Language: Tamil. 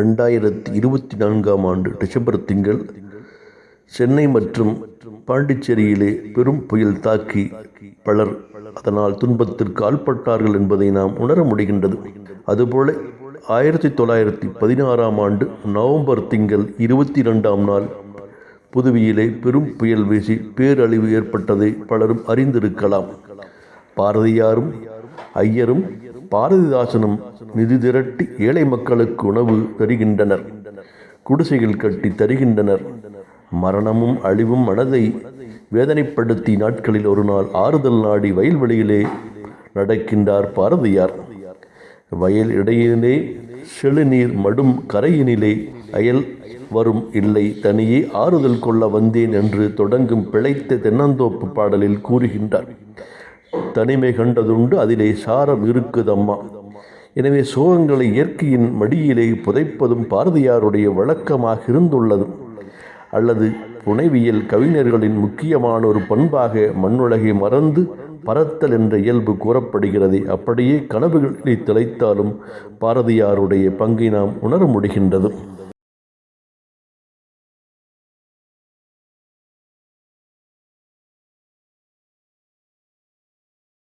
ரெண்டாயிரத்தி இருபத்தி நான்காம் ஆண்டு டிசம்பர் திங்கள் சென்னை மற்றும் பாண்டிச்சேரியிலே பெரும் புயல் தாக்கி பலர் அதனால் துன்பத்திற்கு ஆள்பட்டார்கள் என்பதை நாம் உணர முடிகின்றது. அதுபோல ஆயிரத்தி தொள்ளாயிரத்தி பதினாறாம் ஆண்டு நவம்பர் திங்கள் இருபத்தி ரெண்டாம் நாள் புதுவையிலே பெரும் புயல் வீசி பேரழிவு ஏற்பட்டதை பலரும் அறிந்திருக்கலாம். பாரதியாரும் ஐயரும் பாரதிதாசனும் நிதி திரட்டி ஏழை மக்களுக்கு உணவு தருகின்றனர். குடிசைகள் கட்டி தருகின்றனர். மரணமும் அழிவும் மனதை வேதனைப்படுத்தி நாட்களில் ஒரு நாள் ஆறுதல் நாடி வயல்வெளியிலே நடக்கின்றார் பாரதியார். வயல் இடையிலே செழுநீர் மடும் கரையினிலே அயல் வரும் இல்லை தனியே ஆறுதல் கொள்ள வந்தேன் என்று தொடங்கும் பிழைத்த தென்னந்தோப்பு பாடலில் கூறுகின்றார். தனிமை கண்டதுண்டு அதிலே சாரம் இருக்குதம்மா. எனவே சோகங்களை இயற்கையின் மடியிலே புதைப்பதும் பாரதியாருடைய வழக்கமாக இருந்துள்ளது. அல்லது புனைவியல் கவிஞர்களின் முக்கியமான ஒரு பண்பாக மண்ணுலகை மறந்து பரத்தல் என்ற இயல்பு கூறப்படுகிறது அப்படியே கனவுகளில் திளைத்தாலும் பாரதியாருடைய பங்கை நாம் உணர முடிகின்றது.